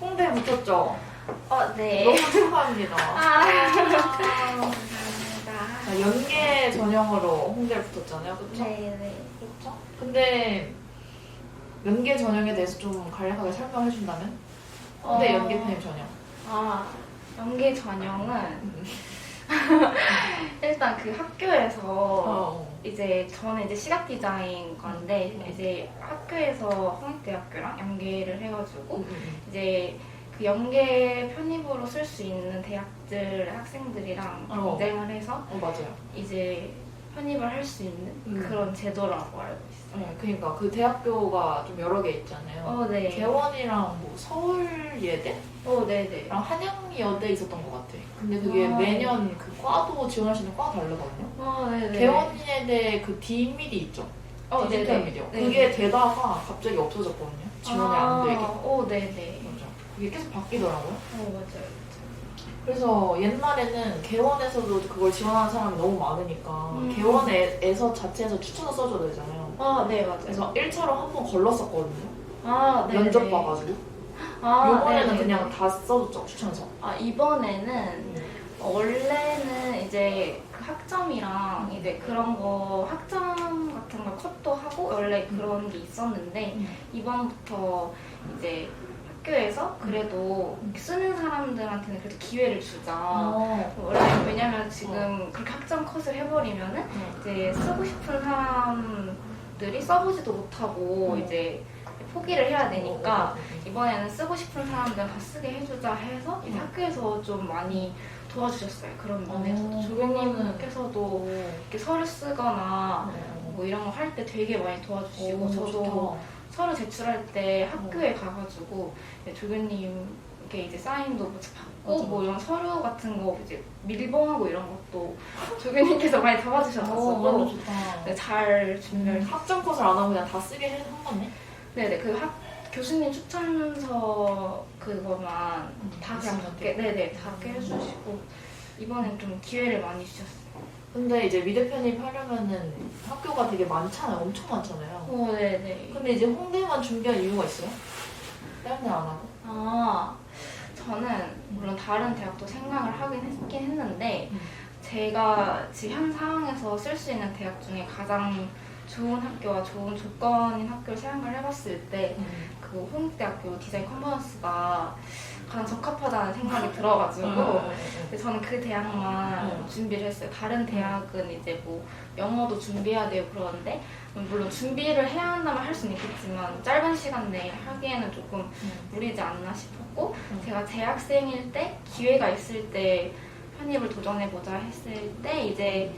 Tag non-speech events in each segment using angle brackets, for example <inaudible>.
홍대 붙었죠? 어, 네. 너무 축하합니다. 아, 감사합니다. 자, 연계 전형으로 홍대를 붙었잖아요, 그쵸? 네, 네. 그렇죠? 근데 연계 전형에 대해서 좀 간략하게 설명해 준다면? 홍대 어. 연계 편입 전형. 아, 연계 전형은 음. <laughs> 일단 그 학교에서 어. 이제 저는 이제 시각 디자인 건데 음. 이제 학교에서 홍익대학교랑 연계를 해가지고 음, 음, 이제 그 연계 편입으로 쓸 수 있는 대학들 학생들이랑 어. 경쟁을 해서 음. 어, 맞아요. 이제 편입을 할 수 있는 음. 그런 제도라고 알고 있어요. 네, 그러니까 그 대학교가 좀 여러 개 있잖아요. 어, 네. 개원이랑 뭐 서울예대랑 어, 네, 네. 한양여대 있었던 것 같아. 근데 그게 아. 매년 그 과도 지원할 수 있는 과가 다르거든요. 어, 네, 네. 개원예대 그 디미디 있죠? 어, 네, 디지털 네. 미디어. 네. 그게 되다가 갑자기 없어졌거든요. 지원이 안 되게. 어, 네, 네. 맞아. 그게 계속 바뀌더라고요. 어, 맞아요. 그래서 옛날에는 개원에서도 그걸 지원하는 사람이 너무 많으니까 음. 개원에서 자체에서 추천을 써줘야 되잖아요. 아, 네, 맞아요. 그래서 1차로 한 번 걸렀었거든요. 아, 네. 면접 네. 봐가지고. 아, 요번에는 네네. 그냥 다 써줬죠, 추천서. 아, 이번에는 원래는 이제 그 학점이랑 이제 그런 거 학점 같은 걸 컷도 하고 원래 그런 게 있었는데 음. 이번부터 이제 학교에서 그래도 쓰는 사람들한테는 그래도 기회를 주자. 어. 원래 왜냐면 지금 그렇게 학점 컷을 해버리면은 이제 쓰고 싶은 사람들이 써보지도 못하고 음. 이제 포기를 해야 되니까 어, 이번에는 쓰고 싶은 사람들은 다 쓰게 해주자 해서 이제 음. 학교에서 좀 많이 도와주셨어요. 그런 면에서 어, 조교님께서도 이렇게 서류 쓰거나 어. 뭐 이런 거 할 때 되게 많이 도와주시고 오, 저도 좋다. 서류 제출할 때 학교에 가가지고 조교님께 이제 사인도 뭐 받고 맞아. 뭐 이런 서류 같은 거 이제 밀봉하고 이런 것도 조교님께서 많이 어, 도와주셔가지고 좋다. 네, 잘 준비를 학점 컷을 안 하고 그냥 다 쓰게 해- 한 거네? 네네 그 학, 교수님 추천서 그거만 다 그냥 받게 네네 다 받게 해주시고 이번엔 좀 기회를 많이 주셨어요. 근데 이제 미대 편입하려면은 학교가 되게 많잖아요. 엄청 많잖아요. 오 네네. 근데 이제 홍대만 준비한 이유가 있어요? 다른 데안 하고? 아 저는 물론 다른 대학도 생각을 하긴 했긴 했는데 음. 제가 지금 현 상황에서 쓸 수 있는 대학 중에 가장 좋은 학교와 좋은 조건인 학교를 생각을 해봤을 때 그 홍익대학교 디자인 컨버넌스가 가장 적합하다는 생각이 들어가지고 근데 저는 그 대학만 음. 준비를 했어요. 다른 대학은 이제 뭐 영어도 준비해야 되고 그러는데 물론 준비를 해야 한다면 할 수는 있겠지만 짧은 시간 내에 하기에는 조금 무리지 않나 싶었고 음. 제가 재학생일 때 기회가 있을 때 편입을 도전해보자 했을 때 이제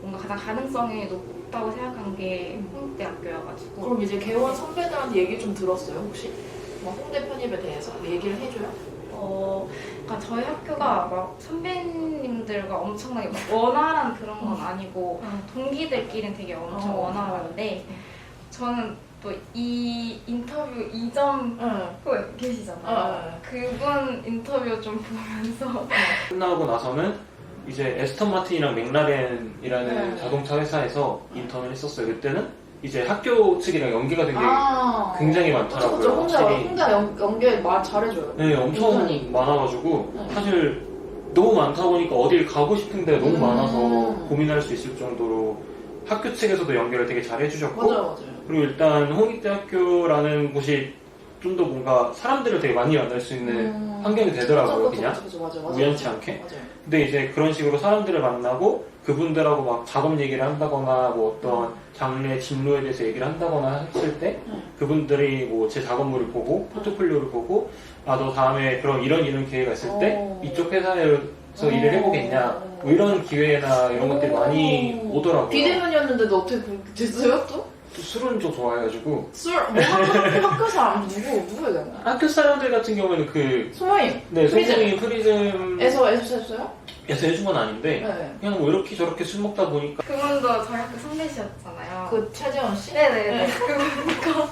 뭔가 가장 가능성이 높다고 생각한 게 홍익대학교여가지고 그럼 이제 개원 선배들한테 얘기 좀 들었어요, 혹시? 막 홍대 편입에 대해서 얘기를 해줘요? 어, 그러니까 저희 학교가 막 선배님들과 엄청나게 막 원활한 그런 건 아니고 동기들끼리는 되게 엄청 어. 원활한데 저는 또 이 인터뷰 이점 응. 그 계시잖아요. 어. 그분 인터뷰 좀 보면서 끝나고 나서는 이제 에스턴 마틴이랑 맥라렌이라는 네. 자동차 회사에서 인턴을 했었어요. 그때는 이제 학교 측이랑 연계가 되게 아. 굉장히 많더라고요. 그쵸. 홍대, 확실히. 홍대 연, 연계 말 잘해줘요. 네, 엄청 인턴이. 많아가지고 네. 사실 너무 많다 보니까 어딜 가고 싶은 데가 너무 음. 많아서 고민할 수 있을 정도로 학교 측에서도 연결을 되게 잘 해주셨고 맞아요, 맞아요. 그리고 일단 홍익대학교라는 곳이 좀 더 뭔가 사람들을 되게 많이 만날 수 있는 음. 환경이 되더라고요, 그쵸, 그냥. 그쵸, 그쵸, 맞아요, 맞아요. 우연치 않게. 맞아요. 근데 이제 그런 식으로 사람들을 만나고 그분들하고 막 작업 얘기를 한다거나 뭐 어떤 장르의 진로에 대해서 얘기를 한다거나 했을 때 음. 그분들이 뭐 제 작업물을 보고 포트폴리오를 보고 아 너 다음에 그런 이런 이런 기회가 있을 때 어. 이쪽 회사에서 어. 일을 해보겠냐 뭐 이런 기회나 이런 것들이 많이 오. 오더라고요. 비대면이었는데도 어떻게 됐어요, 또? 또 술은 좀 좋아해가지고 술, 뭐 학교, 학교 사람 누구, 누구 얘기했나? 학교 사람들 같은 경우에는 그 소모임. 네, 프리즘. 소모임 프리즘 에서 에서, 에서 했어요? 해준 건 아닌데 네. 그냥 뭐 이렇게 저렇게 술 먹다 보니까 그분도 저희 학교 선배시였잖아요. 그 최재원 씨? 네네네. 그거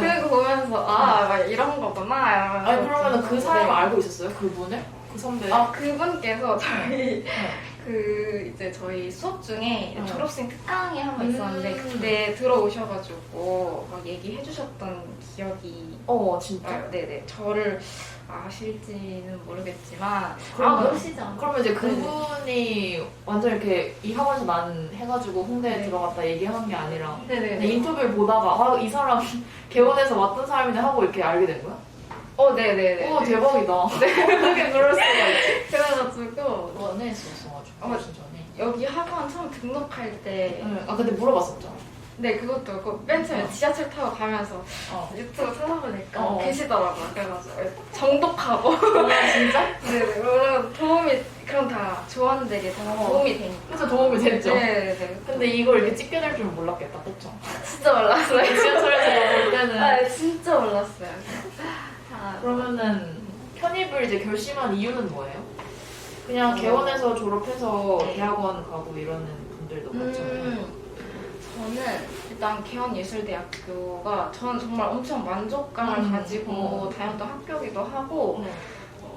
그거 보면서 아 막 이런 거구나. 아니, 그러면 그 사람 네. 알고 있었어요? 그분을? 그 선배? 아 그분께서 저희 그 이제 저희 수업 중에 어. 졸업생 특강이 한번 음. 있었는데 그때 들어오셔가지고 막 얘기해주셨던 기억이 어 진짜? 나요. 네네 저를 아실지는 모르겠지만 그러면- 아 모르시죠? 그러면 이제 그분이 완전 이렇게 이 학원에서 난 해가지고 홍대에 네. 들어갔다 얘기한 게 아니라 네네네. 근데 인터뷰를 보다가 아 이 사람 <laughs> 개원에서 왔던 사람이네 하고 이렇게 알게 된 거야? 어 네네네. 오 대박이다. 어떻게 <laughs> 그럴 수가 있지? 그래가지고 원에 있었어 가지고 어. 진짜네. 여기 학원 처음 등록할 때 응. 아 근데 물어봤었죠. 네, 그것도 그렇고 맨 처음에 어. 지하철 타고 가면서 어. 유튜브 찾아보니까 어. 계시더라고요. 그래가지고 정독하고 아 진짜? <laughs> 네, 네, 그런 도움이 그런 다 조언들이 다 어. 도움이 되니까. 그래서 도움이 됐죠. 네, 네. 근데 이걸 이렇게 찍게 될 줄은 몰랐겠다, 그쵸? 진짜 몰랐어요. 지하철에서 볼 때는 아, 진짜 몰랐어요. 아, 그러면은 편입을 이제 결심한 이유는 뭐예요? 그냥 어. 개원에서 졸업해서 네. 대학원 가고 이러는 분들도 많잖아요. 음, 저는 일단 개원예술대학교가 저는 정말 엄청 만족감을 음, 가지고 어. 다녔던 학교기도 하고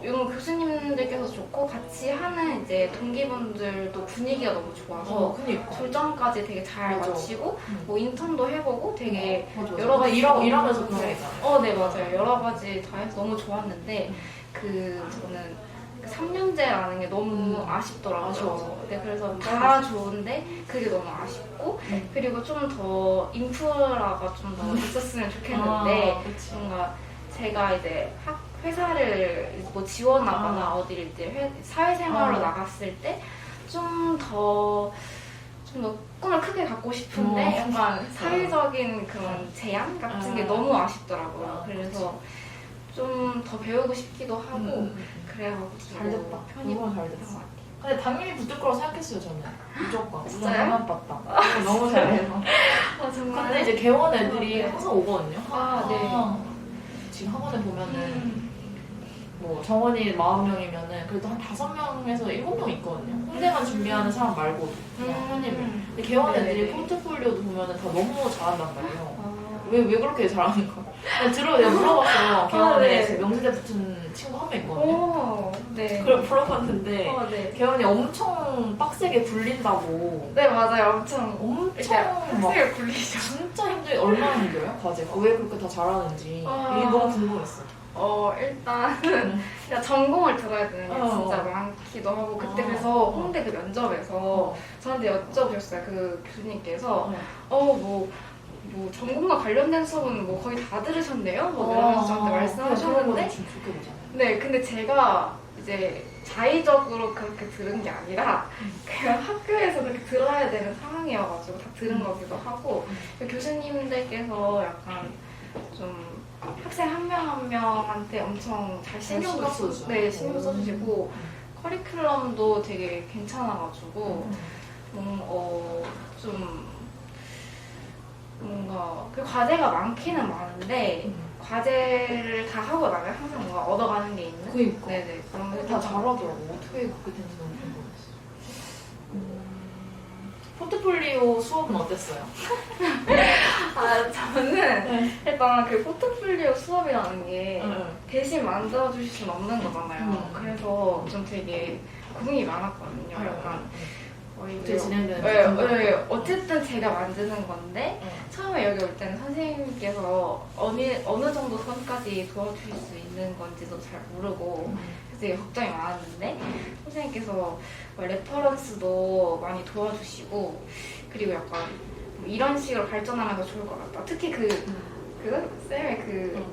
이런 교수님들께서 좋고 같이 하는 이제 동기분들도 분위기가 너무 좋아서 어, 그니까. 졸전까지 되게 잘 맞아. 마치고 음. 뭐 인턴도 해보고 되게 맞아, 맞아. 여러 가지 일하고, 일하면서 네. 그런 거잖아요. 어, 네 맞아요. 여러 가지 다 해서 너무 좋았는데 음. 그 저는 그 3년제라는 게 너무 음. 아쉽더라고요. 아쉬워서. 네, 그래서 다 좋은데 그게 너무 아쉽고 음. 그리고 좀 더 인프라가 좀 더 있었으면 좋겠는데 아, 그치. 뭔가 제가 이제 학 회사를 뭐 지원하거나 아. 어디를 이제 회, 사회생활로 아. 나갔을 때좀더 좀 더 꿈을 크게 갖고 싶은데 어. 약간 <laughs> 사회적인 그런 제안 같은 게 아. 너무 아쉽더라고요. 아, 그래서 좀 더 배우고 싶기도 하고 음. 그래가지고 잘 됐다. 편입 너무 잘한 됐어. 근데 당연히 붙을 거라고 생각했어요, 저는. 무조건. 우선 진짜요? 하나 봤다. 너무 잘해서. 아 정말. 근데 이제 개원 애들이 아, 네. 항상 오거든요. 아, 네. 지금 학원에 보면은 음. 뭐 정원이 40명이면은 그래도 한 5명에서 7명 있거든요. 홍대만 준비하는 사람 말고도. 그냥 편입을. 근데 개원 애들이 네네. 포트폴리오도 보면은 다 너무 잘한단 말이에요. 아. 왜, 왜 그렇게 잘하는 거야? 그냥 들어, 내가 물어봤어요. 개원에 네. 제 명지대 붙은 친구 한 명 있거든요. 오, 네. 그걸 물어봤는데, 어, 네. 개원이 엄청 빡세게 굴린다고. 네, 맞아요. 엄청 엄청 이렇게 막 빡세게 굴리죠. 진짜 힘들 얼마나 힘들어요 과제가 왜 그렇게 다 잘하는지 아. 이게 너무 궁금했어. 어, 일단 음. <laughs> 그냥 전공을 들어야 되는 게 어. 진짜 많기도 하고 그때 어. 그래서 홍대 그 면접에서 어. 저한테 여쭤보셨어요. 그 교수님께서 어. 어, 뭐, 뭐 전공과 관련된 수업은 뭐 거의 다 들으셨네요? 뭐 이러면서 저한테 말씀하셨는데. 네, 근데 제가 이제 자의적으로 그렇게 들은 게 아니라 <laughs> 그냥 학교에서 그렇게 들어야 되는 상황이어가지고 다 들은 음. 거기도 하고 음. 그 교수님들께서 약간 좀 학생 한 명 한 명한테 엄청 잘 신경 쓰- 써주죠. 네, 신경 써주시고 음. 커리큘럼도 되게 괜찮아가지고 음. 음, 어, 좀 뭔가 그 과제가 많기는 많은데 음. 과제를 다 하고 나면 항상 뭔가 얻어가는 게 있는 그니까. 네네 그런 게다 잘하더라고. 어떻게 그렇게 되는지 너무 궁금했어. 음. 포트폴리오 수업은 어땠어요? <laughs> 아 저는 네. 일단 그 포트폴리오 수업이라는 게 응. 대신 만들어주실 수는 없는 거잖아요 음. 그래서 좀 되게 고민이 많았거든요 약간 어떻게 진행되는지 네, 궁금하고. 네, 어쨌든 제가 만드는 건데 응. 처음에 여기 올 때는 선생님께서 어느, 어느 정도 선까지 도와주실 수 있는 건지도 잘 모르고 그래서 되게 걱정이 많았는데 선생님께서 뭐 레퍼런스도 많이 도와주시고 그리고 약간 뭐 이런 식으로 발전하면 더 좋을 것 같다. 특히 그, 그 쌤의 그,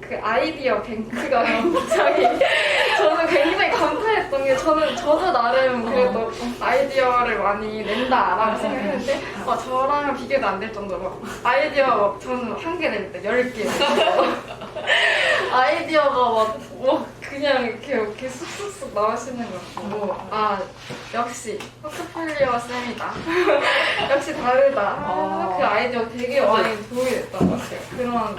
그 아이디어 뱅크가 굉장히 <laughs> 저는 굉장히 감탄했던 게 저는 저도 나름 그래도 아이디어를 많이 낸다라고 생각했는데 어, 저랑 비교도 안 될 정도로 아이디어 막 저는 한 개 낼 때 열 개. <laughs> 아이디어가 막뭐 그냥 이렇게 이렇게 쑥쑥쑥 나오시는 거 보고 아 역시 포트폴리오 쌤이다. <laughs> 역시 다르다. 아. 그 아이디어 되게 많이 도움이 됐던 것 같아요. 그런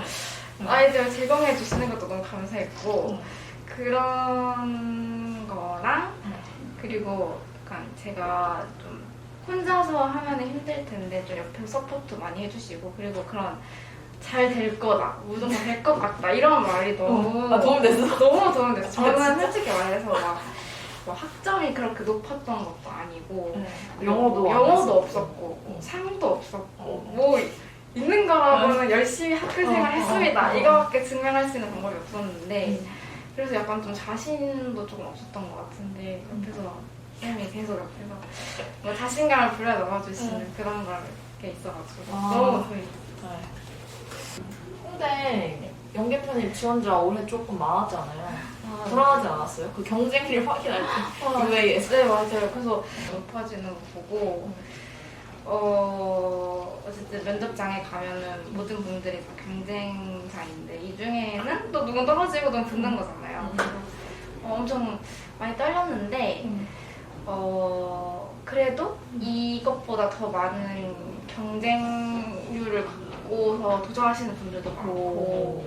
아이디어 제공해 주시는 것도 너무 감사했고 그런 거랑 그리고 약간 제가 좀 혼자서 하면 힘들 텐데 좀 옆에 서포트 많이 해주시고 그리고 그런 잘 될 거다 무조건 될 것 같다 이런 말이 너무 아, 도움 됐어? 너무 도움 됐어 아, 저는 진짜? 솔직히 말해서 막뭐 학점이 그렇게 높았던 것도 아니고 네. 영어도 안 영어도 했었고. 없었고 어. 상도 없었고 어. 뭐 있는 거라고는 열심히 학교 생활 어, 어, 했습니다. 어, 어. 이거밖에 증명할 수 있는 방법이 없었는데 음. 그래서 약간 좀 자신도 조금 없었던 것 같은데 옆에서 쌤이 계속 옆에서 뭐 자신감을 불러 넣어 주시는 음. 그런 걸 게 있어가지고 아. 너무 도움이 네. 홍대 연계 편입 지원자 올해 조금 많았잖아요. 됐어요. 불안하지 않았어요? 그 경쟁률 확인할 때 아, UA에서. 네 맞아요. 그래서 높아지는 거 보고 어 어쨌든 면접장에 가면은 모든 분들이 다 경쟁자인데 이 중에는 또 누군 떨어지고 누군 붙는 거잖아요. 음. 그래서 어, 엄청 많이 떨렸는데 어 그래도 이것보다 더 많은 경쟁률을 갖고서 도전하시는 분들도 많고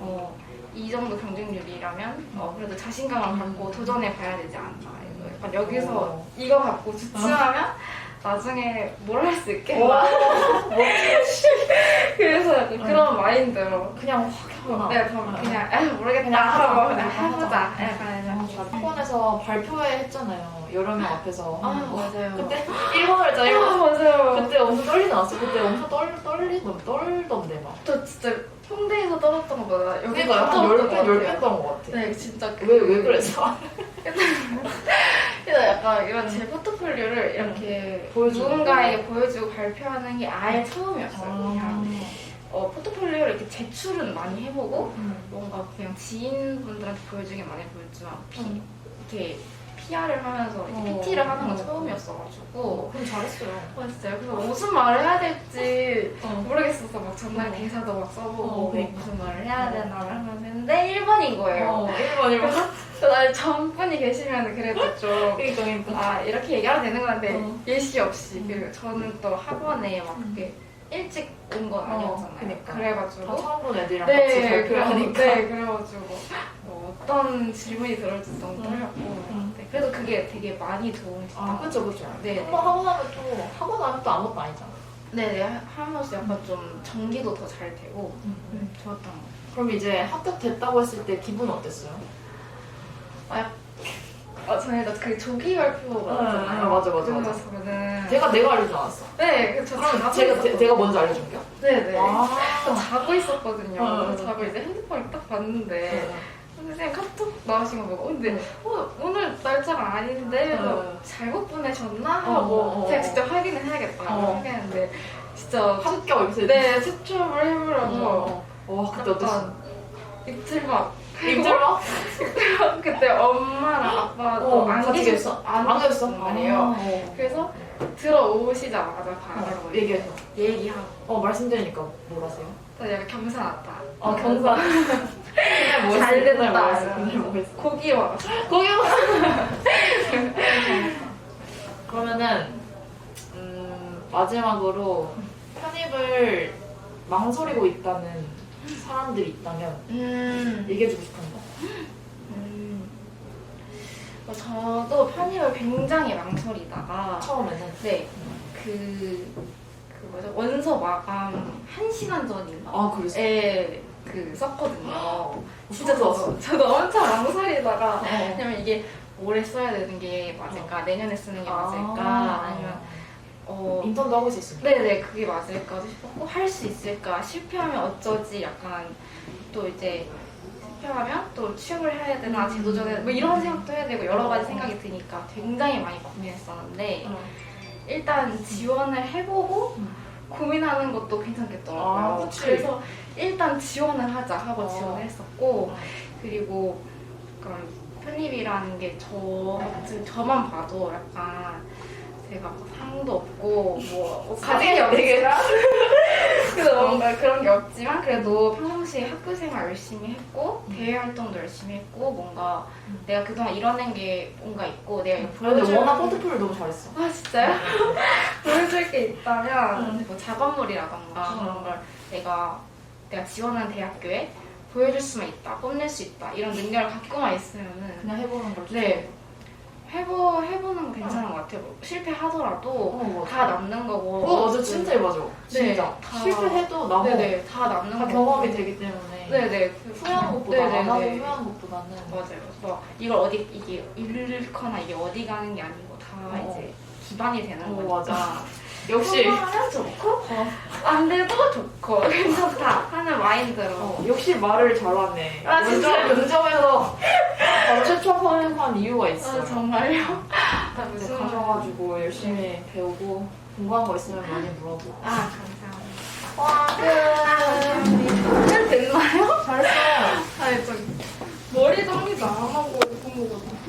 어, 이 정도 경쟁률이라면 어, 그래도 자신감을 갖고 도전해 봐야 되지 않나. 이거 약간 여기서 어. 이거 갖고 주춤하면 <laughs> 나중에 뭘 할 수 있겠나. 와, <laughs> 그래서 약간 그런 마인드로 그냥 확 하거나. 내가 더 그냥 아 모르겠다 그냥 하고. 그냥 그냥 해보자. 약간 이런 학원에서 발표회 했잖아요. 여러 명 앞에서. 아. 맞아요. 그때 <gasps> 1번을 짜아 1번. 맞아요. 그때 엄청 떨리 나왔어. 그때 엄청 떨, 떨리던, 떨던데 막. 저 진짜 홍대에서 떨었던 것보다 여기 그러니까 약간 더 10배, 떨었던 것 10배 같아요. 떨은 것 같아. 네 진짜 왜, 왜 그랬어? <laughs> 그래서 약간 이런 제 포트폴리오를 이렇게 보여주는 누군가에게 보여주고 발표하는 게 아예 처음이었어요. 그냥 어, 포트폴리오를 이렇게 제출은 많이 해보고 뭔가 그냥 지인분들한테 보여주기 많이 보였지만 피, 음. 이렇게 PR을 하면서 이렇게 어. PT를 하는 건 어. 처음이었어가지고 그럼 잘했어요. 어, 진짜요? 그래서 무슨 말을 해야 될지 어. 모르겠어서 막 전날 어. 대사도 막 써보고 어, 그러니까. 무슨 말을 해야 되나 하면서 했는데 1번인 거예요. 어, 1번, 1번. 나 전분이 계시면 그래도 좀 <laughs> 그러니까, 그러니까. 아 이렇게 얘기하면 되는 건데 어. 예시 없이 음. 그리고 저는 또 학원에 막 음. 그렇게 일찍 온 건 아니었잖아요. 그러니까. 다 그래가지고 처음 본 애들이랑 같이 네, 그래, 발표하니까. 네 그래가지고 뭐 어떤 질문이 들어올지 너무 음. 떨렸고 음. 네, 그래도 그게 되게 많이 도움이 됐던 아, 것 그쵸, 그쵸. 네. 한 번 하고 나면 또, 하고 나면 또 아무것도 아니잖아. 네네 하- 하면서 약간 좀 전기도 더 잘 되고 음, 좋았던 것 같아요. 그럼 이제 합격됐다고 했을 때 기분 어땠어요? 아 저는 일단 그 조기 발표가 응, 있잖아요. 응, 맞아, 맞아, 맞아. 그거는 제가 내가 알려줄 알았어. 네, 그저 그럼 제가, 제, 내가 먼저 알려준겨? 네네. 저 아. 자고 있었거든요. 어, 그래서 어. 자고 이제 핸드폰을 딱 봤는데 네. 선생님 카톡 나오신 거 보고 어, 근데 네. 어, 오늘 날짜가 아닌데 어. 잘못 보내셨나 하고 어, 어, 제가 어. 직접 확인을 해야겠다 어. 확인했는데 진짜 합격 이렇게 네 채점을 해보려고 어. 와, 그때 어땠어? 약간 이틀 막? <laughs> 그때 엄마랑 아빠도 어, 안 같이 계셨어 안안 계셨어 계셨어? 말이에요. 아, 어. 그래서 들어오시자마자 바로 어, 얘기해서. 얘기하고 어, 말씀드리니까 뭐라세요? 또 약간 겸사났다. 아, 경사. <laughs> 그날 뭐 잘? 됐다. 뭐 뭐? 고기 와. 거기 <laughs> <laughs> 그러면은 음, 마지막으로 편입을 망설이고 있다는 사람들이 있다면 음. 얘기해주고 싶은 거. 음. 어, 저도 편입을 굉장히 망설이다가 처음에는 네. 그, 그 뭐죠? 원서 마감 1시간 전인가? 아 그랬어. 에, 그 썼거든요. 진짜 저도, 좋았어. 저도 엄청 망설이다가 어. 왜냐면 이게 올해 써야 되는 게 맞을까? 내년에 쓰는 게 맞을까? 아. 아니면 어, 인턴도 하고 있었으니까. 네네 그게 맞을까 싶었고 할 수 있을까 실패하면 어쩌지 약간 또 이제 실패하면 또 취업을 해야 되나 음. 재도전해 뭐 이런 생각도 해야 되고 여러 가지 생각이 드니까 굉장히 많이 고민했었는데 어. 일단 지원을 해보고 음. 고민하는 것도 괜찮겠더라고요. 아, 그치. 그래서 일단 지원을 하자 하고 어. 지원을 했었고 어. 그리고 그런 편입이라는 게 저, 저만 봐도 약간 제가 뭐 상도 없고 뭐, 뭐 가진이 없지만 그래서 뭔가 그런 게 없지만 그래도 평상시에 학교 생활 열심히 했고 대외 활동도 열심히 했고 뭔가 음. 내가 그동안 이뤄낸 게 뭔가 있고 내가 이거 근데 보여줄 워낙 포트폴리오 너무 잘했어. 아 진짜요? <laughs> 보여줄 게 있다면 음. 뭐 작업물이라던가 음. 그런 걸 내가 내가 지원한 대학교에 보여줄 수만 있다, 뽐낼 수 있다 이런 능력을 갖고만 있으면은 그냥 해보는 걸. 네 해보, 해보는 거 괜찮은 것 같아요. 실패하더라도 어. 다 남는 거고. 어, 맞아. 진짜 맞아. 진짜. 다- 실패해도 남아. 네네, 다 남는 다 거고. 경험이 되기 때문에. 네네. 그 후회하는 것보다 네네네. 안 하고 후회하는 것보다는. 맞아요. 그래서 이걸 어디 이게 잃거나 이게 어디 가는 게 아니고 다 어. 이제 기반이 되는 어, 거니까. 맞아. <laughs> 역시. 하면 좋고 안 돼도 좋고 <laughs> 괜찮다 하는 마인드로. 어, 역시 말을 잘하네. 아, 진짜요? 면접에서 아빠가 최초 선행한 이유가 있어요. 아, 정말요? <laughs> 아, 근데 무슨 가셔가지고 열심히 배우고 궁금한 거 있으면 많이 물어보고. 아 감사합니다. 와, 끝. 끝 됐나요? 잘했어. 아니 저 머리도 항상 안 하고 이런 거거든요.